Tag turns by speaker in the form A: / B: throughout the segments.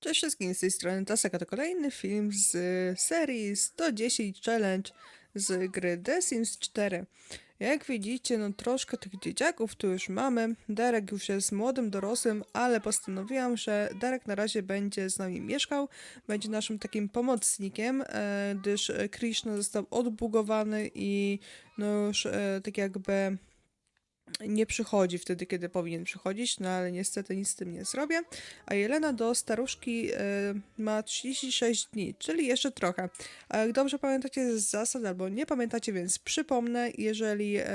A: Cześć wszystkim, z tej strony Tasaka, to kolejny film z serii 110 Challenge z gry The Sims 4. Jak widzicie, no troszkę tych dzieciaków tu już mamy. Derek już jest młodym dorosłym, ale postanowiłam, że Derek na razie będzie z nami mieszkał, będzie naszym takim pomocnikiem, e, gdyż Krishna został odbugowany i no już e, tak jakby nie przychodzi wtedy, kiedy powinien przychodzić, no ale niestety nic z tym nie zrobię. A Jelena do staruszki e, ma 36 dni, czyli jeszcze trochę. A jak dobrze pamiętacie z zasad, albo nie pamiętacie, więc przypomnę, jeżeli e,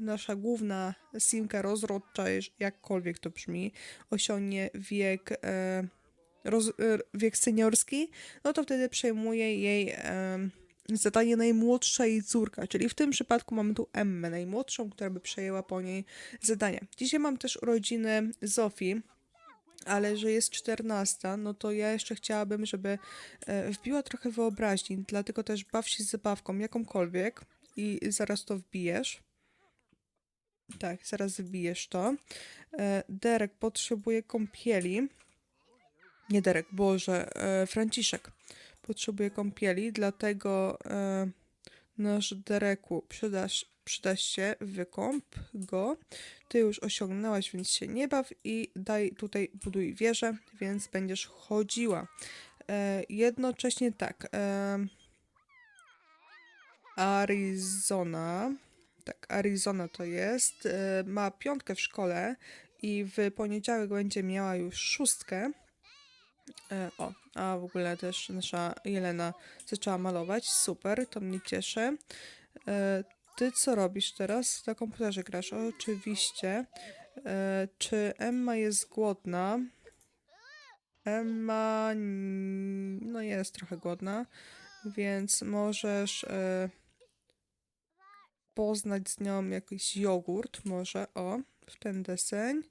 A: nasza główna simka rozrodcza, jakkolwiek to brzmi, osiągnie wiek, e, roz, e, wiek seniorski, no to wtedy przejmuje jej e, zadanie najmłodsza jej córka, czyli w tym przypadku mamy tu Emmę, najmłodszą, która by przejęła po niej zadanie. Dzisiaj mam też urodziny Zofii, ale że jest 14, no to ja jeszcze chciałabym, żeby e, wbiła trochę wyobraźni, dlatego też baw się z zabawką jakąkolwiek i zaraz to wbijesz. Tak, zaraz wbijesz to. E, Derek potrzebuje kąpieli. Nie Derek, Boże, e, Franciszek potrzebuje kąpieli, dlatego e, nasz Dereku przydasz, przyda się, wykąp go. Ty już osiągnęłaś, więc się nie baw i daj tutaj buduj wieżę, więc będziesz chodziła. E, jednocześnie tak, e, Arizona, tak, Arizona to jest, e, ma piątkę w szkole i w poniedziałek będzie miała już szóstkę. E, o, a w ogóle też nasza Jelena zaczęła malować. Super, to mnie cieszy. E, ty co robisz teraz? Na komputerze grasz? Oczywiście. E, czy Emma jest głodna? Emma no jest trochę głodna, więc możesz poznać z nią jakiś jogurt, może o, w ten deseń.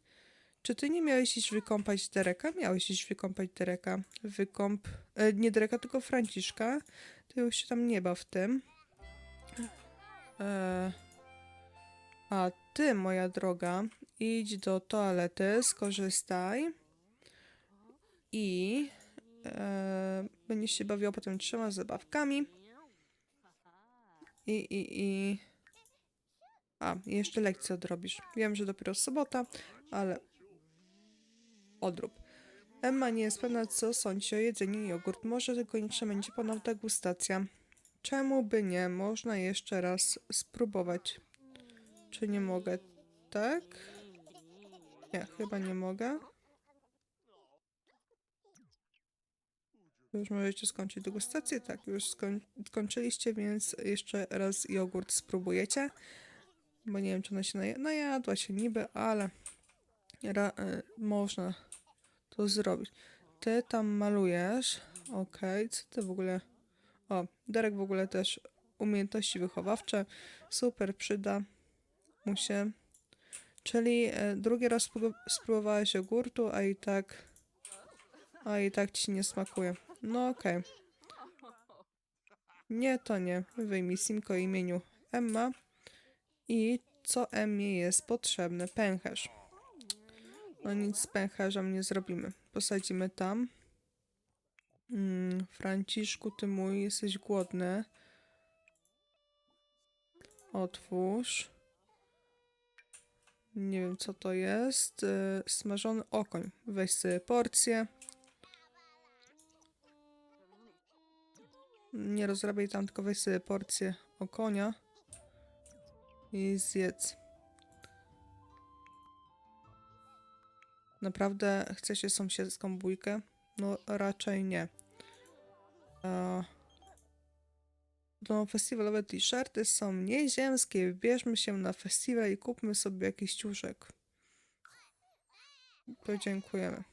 A: Czy ty nie miałeś iść wykąpać Dereka? Miałeś iść wykąpać Dereka. Wykąp... E, nie Dereka, tylko Franciszka. Ty już się tam nie baw tym. E, a ty, moja droga, idź do toalety, skorzystaj i e, będziesz się bawiła potem trzema zabawkami. I, i, i... A, jeszcze lekcję odrobisz. Wiem, że dopiero sobota, ale odrób. Emma nie jest pewna, co sądzi o jedzeniu jogurt. Może koniecznie będzie ponowna degustacja. Czemu by nie? Można jeszcze raz spróbować. Czy nie mogę? Tak? Nie, chyba nie mogę. Już możecie skończyć degustację? Tak, już skoń skończyliście, więc jeszcze raz jogurt spróbujecie. Bo nie wiem, czy ona się naja najadła się niby, ale y, można to zrobić. Ty tam malujesz. Okej, co ty w ogóle... O, Derek w ogóle też umiejętności wychowawcze. Super, przyda mu się. Czyli e, drugi raz spró- spróbowałeś jogurtu, a i tak... A i tak ci nie smakuje. No okej. Nie, to nie. Wyjmij simko imieniu Emma. I co Emmie jest potrzebne? Pęcherz. No nic z pęcherzem nie zrobimy. Posadzimy tam. Mm, Franciszku, ty mój, jesteś głodny. Otwórz. Nie wiem, co to jest. Yy, smażony okoń. Weź sobie porcję. Nie rozrabiaj tam, tylko weź sobie porcję okonia. I zjedz. Naprawdę chcecie sąsiedzką bójkę? No raczej nie. No, festiwalowe t-shirty są nieziemskie. Wybierzmy się na festiwal i kupmy sobie jakiś ciuszek. Podziękujemy.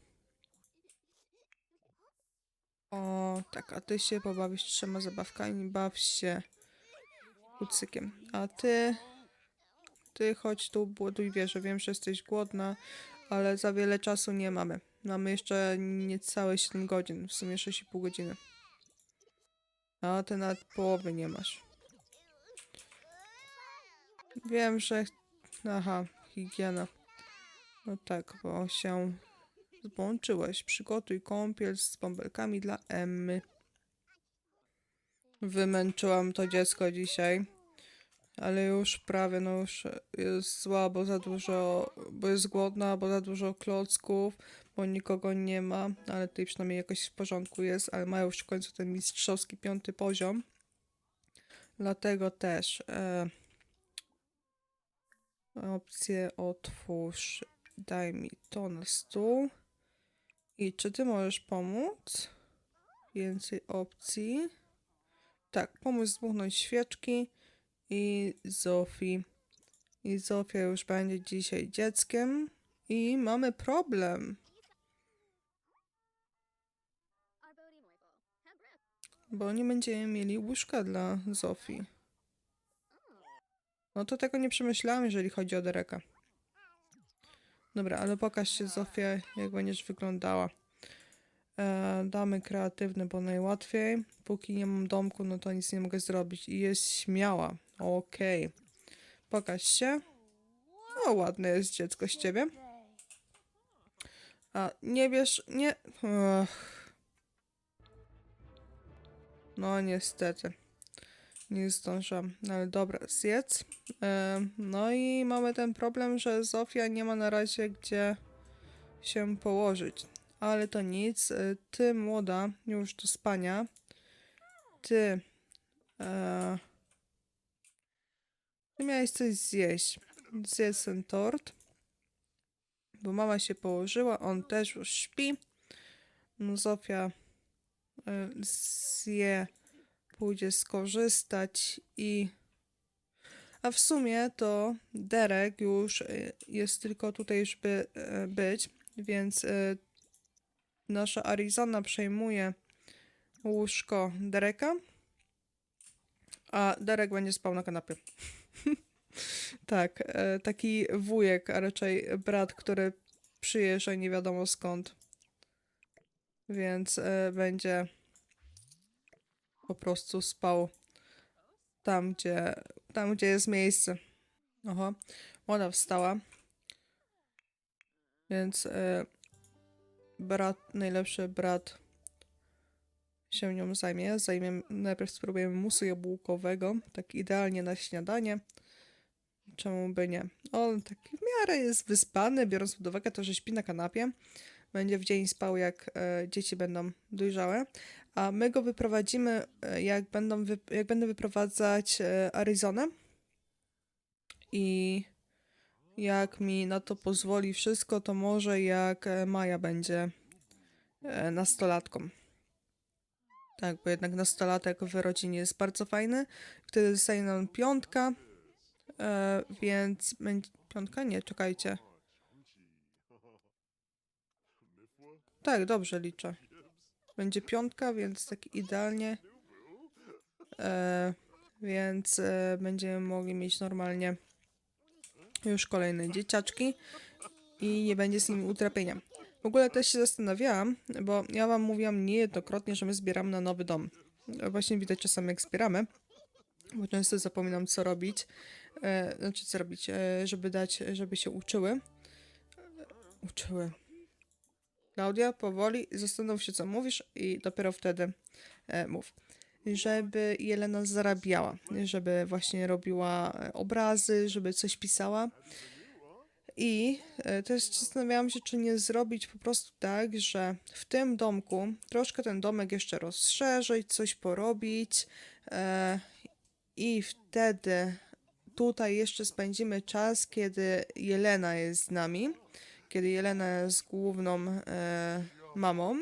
A: O, tak, a ty się pobawisz trzema zabawkami, baw się kucykiem. A ty, ty chodź tu, buduj wieżę. Wiem, że jesteś głodna, ale za wiele czasu nie mamy. Mamy jeszcze niecałe 7 godzin, w sumie 6,5 godziny. A ty nawet połowy nie masz. Wiem, że... Aha, higiena. No tak, bo się zbłączyłeś. Przygotuj kąpiel z bąbelkami dla Emmy. Wymęczyłam to dziecko dzisiaj. Ale już prawie, no już jest słabo, bo za dużo, bo jest głodna, bo za dużo klocków, bo nikogo nie ma, ale tutaj przynajmniej jakoś w porządku jest, ale mają już w końcu ten mistrzowski piąty poziom. Dlatego też e, opcję otwórz, daj mi to na stół. I czy ty możesz pomóc? Więcej opcji. Tak, pomóc zdmuchnąć świeczki i Zofii. I Zofia już będzie dzisiaj dzieckiem. I mamy problem, bo nie będziemy mieli łóżka dla Zofii. No to tego nie przemyślałam, jeżeli chodzi o Dereka. Dobra, ale pokaż się Zofia, jak będziesz wyglądała. E, damy kreatywny, bo najłatwiej. Póki nie mam domku, no to nic nie mogę zrobić. I jest śmiała. Okej. Pokaż się. O, ładne jest dziecko z ciebie. A nie wiesz, nie. Ech. No niestety. Nie zdążyłam. No ale dobra, zjedz. E, no i mamy ten problem, że Zofia nie ma na razie gdzie się położyć. Ale to nic. E, Ty, młoda, już do spania. Ty. E, miałeś coś zjeść. Zjedz ten tort. Bo mama się położyła, on też już śpi. No Zofia e, zje, pójdzie skorzystać i... A w sumie to Derek już e, jest tylko tutaj, żeby e, być, więc nasza Arizona przejmuje łóżko Dereka, a Derek będzie spał na kanapie. tak, e, taki wujek, a raczej brat, który przyjeżdża nie wiadomo skąd. Więc e, będzie po prostu spał tam, gdzie, tam, gdzie jest miejsce. Oho, młoda wstała. Więc e, brat, najlepszy brat się nią zajmie. zajmie. Najpierw spróbujemy musu jabłkowego, tak idealnie na śniadanie. Czemu by nie? On taki w miarę jest wyspany, biorąc pod uwagę to, że śpi na kanapie. Będzie w dzień spał, jak e, dzieci będą dojrzałe. A my go wyprowadzimy, e, jak, będą wy, jak będę wyprowadzać e, Arizonę. I jak mi na to pozwoli wszystko, to może jak e, Maja będzie e, nastolatką. Tak, bo jednak nastolatek w rodzinie jest bardzo fajny. Wtedy zostaje nam piątka, e, więc. Piątka? Nie, czekajcie. Tak, dobrze liczę. Będzie piątka, więc tak idealnie. E, więc e, będziemy mogli mieć normalnie już kolejne dzieciaczki i nie będzie z nimi utrapienia. W ogóle też się zastanawiałam, bo ja wam mówiłam niejednokrotnie, że my zbieramy na nowy dom. Właśnie widać czasami jak zbieramy, bo często zapominam co robić, e, znaczy co robić, e, żeby dać, żeby się uczyły. Uczyły. Klaudia, powoli, zastanów się co mówisz i dopiero wtedy e, mów. Żeby Jelena zarabiała, żeby właśnie robiła e, obrazy, żeby coś pisała. I e, też zastanawiałam się, czy nie zrobić po prostu tak, że w tym domku troszkę ten domek jeszcze rozszerzyć, coś porobić e, i wtedy tutaj jeszcze spędzimy czas, kiedy Jelena jest z nami, kiedy Jelena jest główną e, mamą,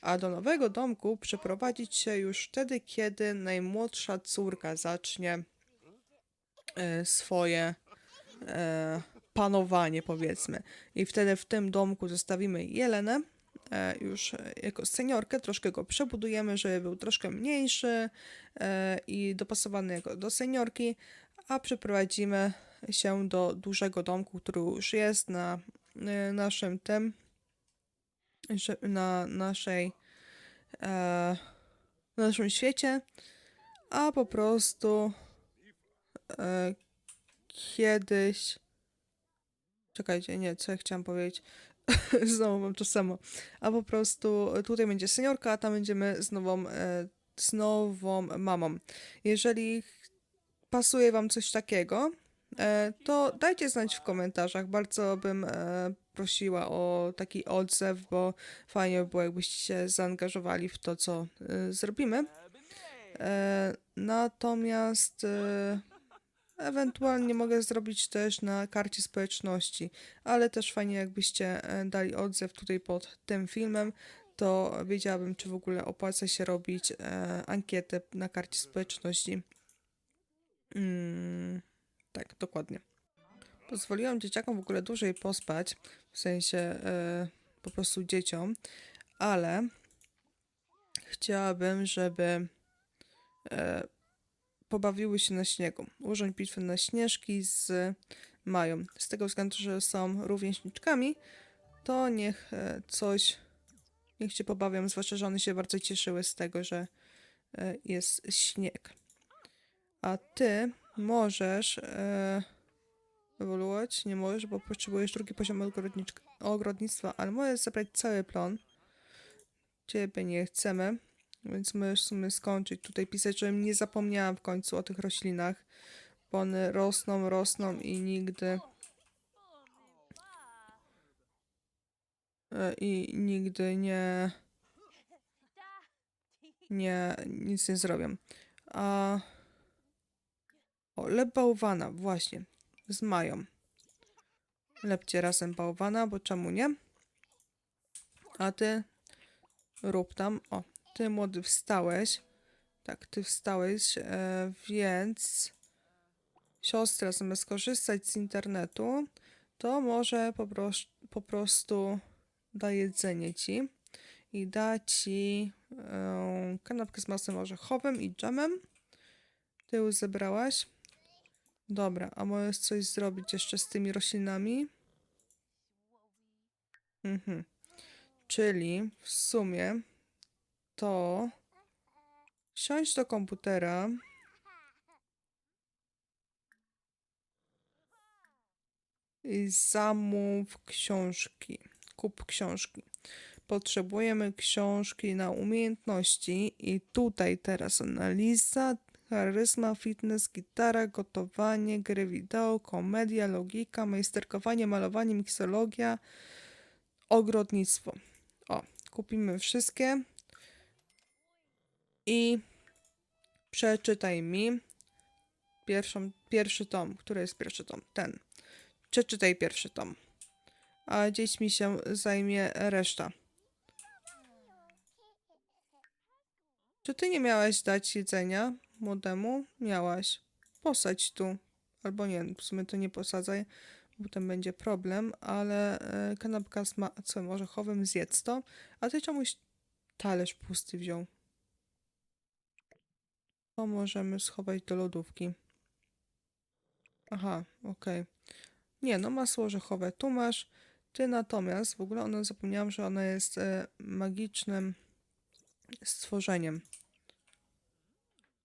A: a do nowego domku przeprowadzić się już wtedy, kiedy najmłodsza córka zacznie swoje panowanie, powiedzmy. I wtedy w tym domku zostawimy Jelenę, e, już jako seniorkę, troszkę go przebudujemy, żeby był troszkę mniejszy e, i dopasowany jako do seniorki, a przeprowadzimy się do dużego domku, który już jest na e, naszym tym, na naszej na naszym świecie, a po prostu kiedyś Czekajcie, nie, co ja chciałam powiedzieć. znowu mam to samo. A po prostu tutaj będzie seniorka, a tam będziemy z nową, e, z nową mamą. Jeżeli pasuje wam coś takiego, e, to dajcie znać w komentarzach. Bardzo bym e, prosiła o taki odzew, bo fajnie by było, jakbyście się zaangażowali w to, co zrobimy. Natomiast ewentualnie mogę zrobić też na karcie społeczności, ale też fajnie jakbyście e, dali odzew tutaj pod tym filmem, to wiedziałabym, czy w ogóle opłaca się robić e, ankietę na karcie społeczności. Mm, tak, dokładnie. Pozwoliłam dzieciakom w ogóle dłużej pospać, w sensie e, po prostu dzieciom, ale chciałabym, żeby e, pobawiły się na śniegu. Urząd bitwy na śnieżki z Mają. Z tego względu, że są rówieśniczkami, to niech e, coś, niech się pobawią, zwłaszcza, że one się bardzo cieszyły z tego, że e, jest śnieg. A ty możesz e, ewoluować, nie możesz, bo potrzebujesz drugi poziom ogrodnictwa, ale możesz zabrać cały plon. Ciebie nie chcemy, więc sumie skończyć tutaj pisać, żebym nie zapomniałam w końcu o tych roślinach, bo one rosną, rosną i nigdy e, i nigdy nie nie, nic nie zrobią. A o, lep bałwana, właśnie, z Mają. Lepcie razem bałwana, bo czemu nie? A ty rób tam. O, ty młody wstałeś. Tak, ty wstałeś, e, więc siostra zamiast korzystać z internetu, to może po, pros- po prostu da jedzenie ci i da ci e, kanapkę z masłem orzechowym i dżemem. Ty już zebrałaś? Dobra, a możesz coś zrobić jeszcze z tymi roślinami? Mhm. Czyli w sumie to siądź do komputera. I zamów książki. Kup książki. Potrzebujemy książki na umiejętności i tutaj teraz analiza, charyzma, fitness, gitara, gotowanie, gry wideo, komedia, logika, majsterkowanie, malowanie, miksologia, ogrodnictwo. O, kupimy wszystkie i przeczytaj mi pierwszą, pierwszy tom. Który jest pierwszy tom? Ten. Przeczytaj pierwszy tom. A dziećmi się zajmie reszta. Czy ty nie miałaś dać jedzenia młodemu? Miałaś. Posadź tu. Albo nie, w sumie to nie posadzaj, bo potem będzie problem, ale e, kanapka z macem orzechowym zjedz to. A ty czemuś talerz pusty wziął. To możemy schować do lodówki. Aha, okej. Nie, no masło orzechowe tu masz. Ty natomiast, w ogóle ona zapomniałam, że ona jest e, magicznym stworzeniem.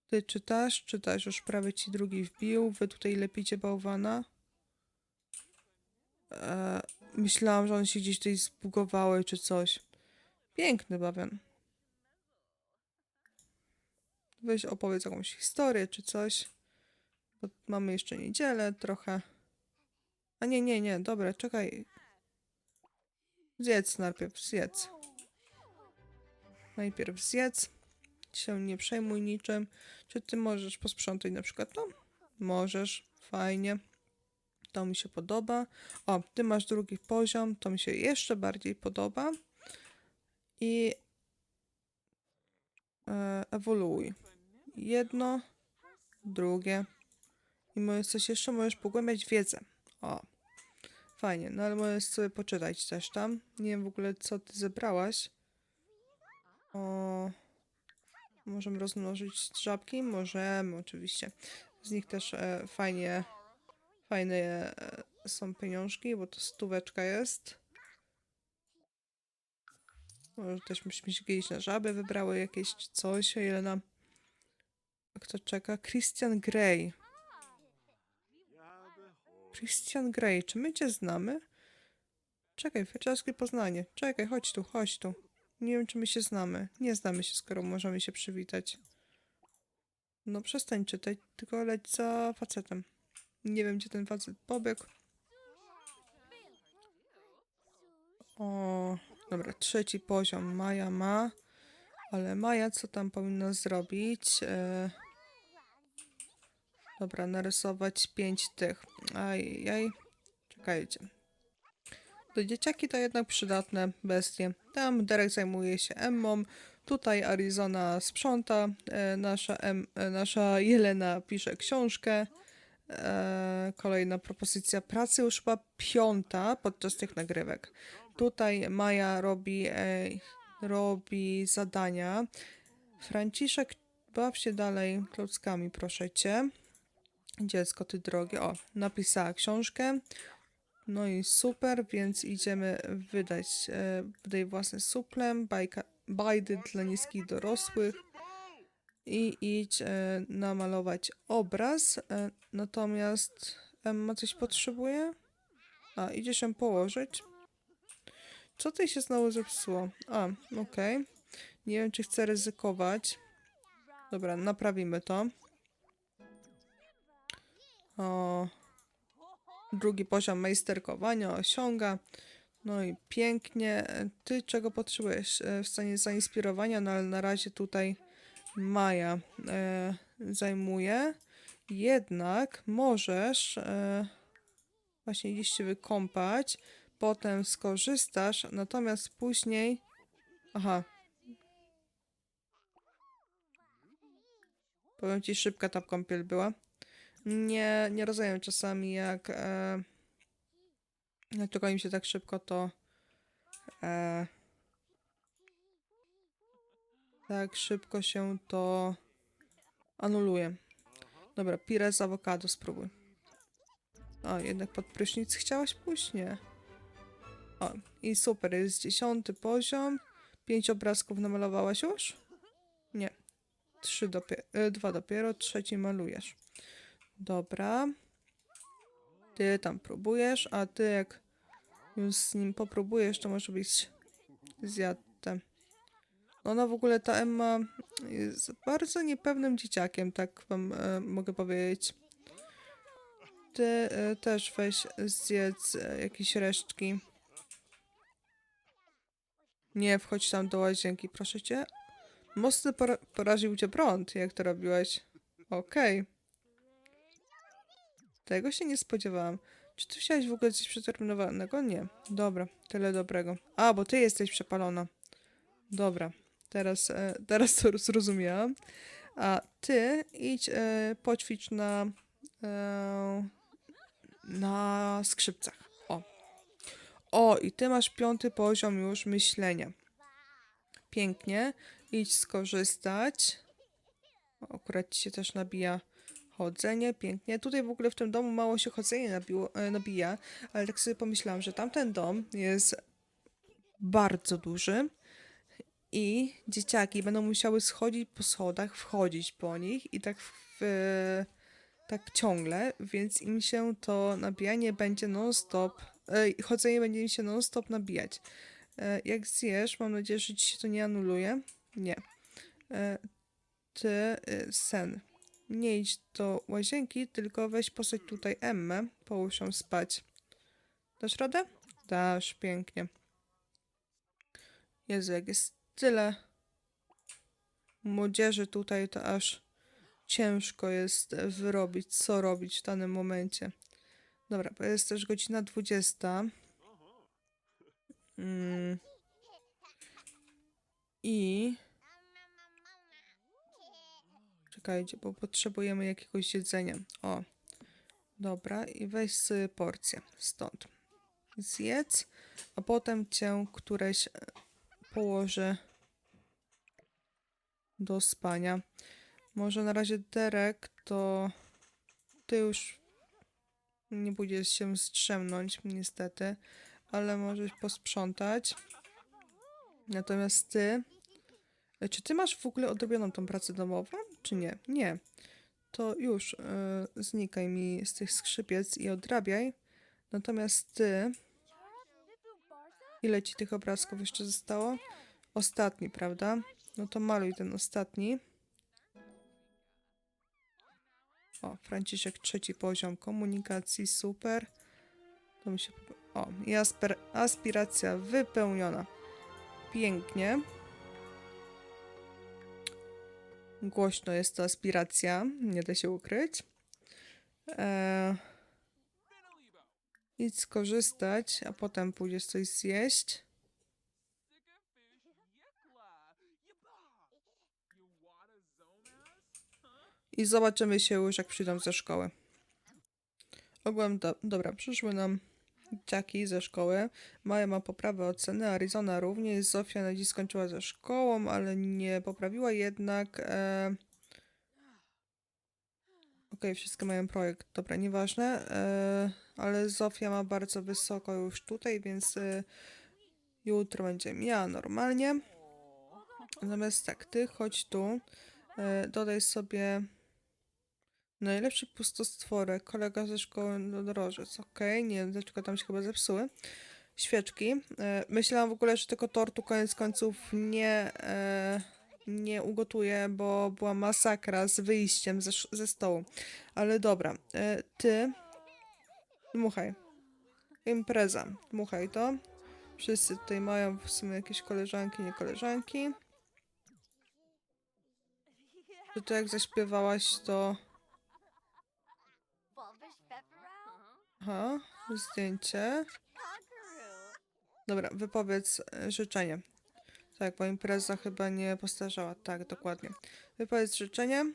A: Ty czytasz? Czytasz, już prawie ci drugi wbił. Wy tutaj lepicie bałwana. E, myślałam, że one się gdzieś tutaj zbugowały czy coś. Piękny bawian. Weź opowiedz jakąś historię czy coś. Bo mamy jeszcze niedzielę trochę. A nie, nie, nie, dobra, czekaj. Zjedz najpierw, zjedz. Najpierw zjedz. Się nie przejmuj niczym. Czy ty możesz posprzątać na przykład? No, możesz, fajnie. To mi się podoba. O, ty masz drugi poziom, to mi się jeszcze bardziej podoba. I e, ewoluuj. Jedno, drugie. I możesz coś jeszcze, możesz pogłębiać wiedzę. O, fajnie, no ale możesz sobie poczytać też tam. Nie wiem w ogóle, co ty zebrałaś. O, możemy rozmnożyć żabki? Możemy, oczywiście. Z nich też e, fajnie, fajne e, są pieniążki, bo to stóweczka jest. Może też myśmy się kiedyś na żaby wybrały jakieś coś, o ile nam... Kto czeka? Christian Grey. Christian Grey, czy my cię znamy? czekaj, wyczaskie Poznanie. Czekaj, chodź tu, chodź tu. Nie wiem, czy my się znamy. Nie znamy się, skoro możemy się przywitać. No przestań czytać, tylko leć za facetem. Nie wiem, gdzie ten facet pobiegł. O, dobra, trzeci poziom Maja ma. Ale Maja, co tam powinna zrobić? E... Dobra, narysować pięć tych. Ajaj. Czekajcie. Do dzieciaki to jednak przydatne bestie. Tam Derek zajmuje się Emmą, tutaj Arizona sprząta, e, nasza, em, e, nasza Jelena pisze książkę. E, kolejna propozycja pracy, już chyba piąta podczas tych nagrywek. Tutaj Maja robi, e, robi zadania. Franciszek, baw się dalej klockami, proszę cię. Dziecko, ty drogie. O, napisała książkę. No i super, więc idziemy wydać, e, własny suplem, bajka, bajdy dla niskich dorosłych i idź e, namalować obraz. E, natomiast Emma coś potrzebuje? A, idzie się położyć. Co tutaj się znowu zepsuło? A, okej. Nie wiem, czy chcę ryzykować. Dobra, naprawimy to. O, drugi poziom majsterkowania osiąga. No i pięknie. Ty czego potrzebujesz? E, W stanie zainspirowania, no ale na razie tutaj Maja e, zajmuje. Jednak możesz e, właśnie gdzieś się wykąpać, potem skorzystasz, natomiast później. Aha. Powiem ci, szybka ta kąpiel była. Nie, nie rozumiem czasami, jak. E, tylko im się tak szybko to. E, tak szybko się to anuluje. Dobra, pire z awokado spróbuj. O, jednak pod prysznic chciałaś pójść? Nie. O, i super, jest dziesiąty poziom. Pięć obrazków namalowałaś już? Nie. Trzy dopiero, dwa dopiero, trzeci malujesz. Dobra. Ty tam próbujesz, a ty jak już z nim popróbujesz, to może być zjadłem. Ona w ogóle, ta Emma jest bardzo niepewnym dzieciakiem, tak wam e, mogę powiedzieć. Ty e, też weź zjedz e, jakieś resztki. Nie wchodź tam do łazienki, proszę cię. Mocno pora poraził cię prąd, jak to robiłeś. Okej. Tego się nie spodziewałam. Czy ty chciałeś w ogóle coś przeterminowanego? Nie. Dobra, tyle dobrego. A, bo ty jesteś przepalona. Dobra, teraz, e, teraz to zrozumiałam. A ty idź e, poćwicz na e, na skrzypcach. O. O, i ty masz piąty poziom już myślenia. Pięknie. Idź skorzystać. Akurat ci się też nabija chodzenie, pięknie. Tutaj w ogóle w tym domu mało się chodzenie nabiło, e, nabija, ale tak sobie pomyślałam, że tamten dom jest bardzo duży i dzieciaki będą musiały schodzić po schodach, wchodzić po nich i tak w, tak ciągle, więc im się to nabijanie będzie non-stop, e, chodzenie będzie im się non-stop nabijać. E, jak zjesz, mam nadzieję, że ci się to nie anuluje. Nie. Ty, e, sen. Nie idź do łazienki, tylko weź posadź tutaj Emmę, połóż ją spać. Dasz radę? Dasz, pięknie. Jezu, jak jest tyle młodzieży tutaj, to aż ciężko jest wyrobić, co robić w danym momencie. Dobra, bo jest też godzina 20. Mm. I... Czekajcie, bo potrzebujemy jakiegoś jedzenia. O, dobra, i weź porcję stąd. Zjedz, a potem cię któreś e, położy do spania. Może na razie Derek, to ty już nie pójdziesz się strzemnąć, niestety, ale możesz posprzątać. Natomiast ty, e, czy ty masz w ogóle odrobioną tą pracę domową, czy nie? Nie. To już e, znikaj mi z tych skrzypiec i odrabiaj. Natomiast ty, Ile ci tych obrazków jeszcze zostało? Ostatni, prawda? No to maluj ten ostatni. O, Franciszek, trzeci poziom komunikacji, super. To mi się... O, i aspiracja wypełniona. Pięknie. Głośno jest to aspiracja, nie da się ukryć. Eee, idź skorzystać, a potem pójdziesz coś zjeść. I zobaczymy się już, jak przyjdą ze szkoły. Ogółem, do, dobra, przyszły nam dzieciaki ze szkoły. Maja ma poprawę oceny, Arizona również. Zofia dziś skończyła ze szkołą, ale nie poprawiła jednak. E... Okej, wszystkie mają projekt. Dobra, nieważne. E... Ale Zofia ma bardzo wysoko już tutaj, więc e... jutro będzie miała normalnie. Natomiast tak, ty chodź tu. E... Dodaj sobie Najlepszy pustostworek, kolega ze szkoły do dorożec. Okej, nie wiem dlaczego tam się chyba zepsuły. Świeczki. E, myślałam w ogóle, że tylko tortu koniec końców nie, e, nie ugotuję, bo była masakra z wyjściem ze, ze stołu. Ale dobra, e, ty dmuchaj. Impreza. Dmuchaj to. Wszyscy tutaj mają w sumie jakieś koleżanki, nie koleżanki. Ty to jak zaśpiewałaś, to... Aha, zdjęcie. Dobra, wypowiedz e, życzenie. Tak, bo impreza chyba nie postarzała. Tak, dokładnie. Wypowiedz życzenie.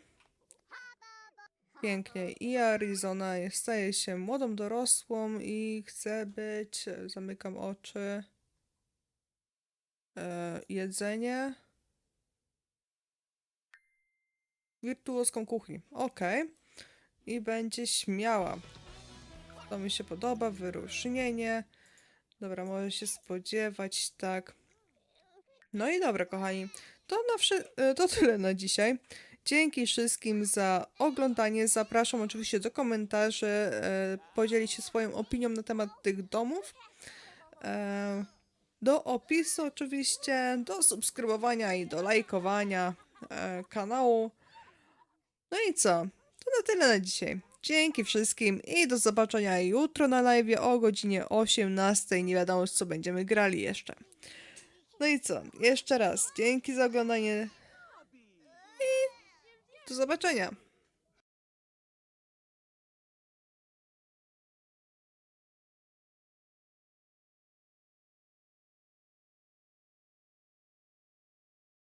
A: Pięknie. I Arizona staje się młodą e, i chce być. Zamykam oczy. E, jedzenie. Wirtuozką kuchni. Okej. I będzie śmiała. To mi się podoba. Wyróżnienie. Dobra, może się spodziewać, tak. No i dobra, kochani. To, na e, to tyle na dzisiaj. Dzięki wszystkim za oglądanie. Zapraszam oczywiście do komentarzy. E, podzielić się swoją opinią na temat tych domów. E, do opisu oczywiście, do subskrybowania i do lajkowania e, kanału. No i co? To na tyle na dzisiaj. Dzięki wszystkim i do zobaczenia jutro na live o godzinie 18. Nie wiadomo, co będziemy grali jeszcze. No i co? Jeszcze raz dzięki za oglądanie i do zobaczenia.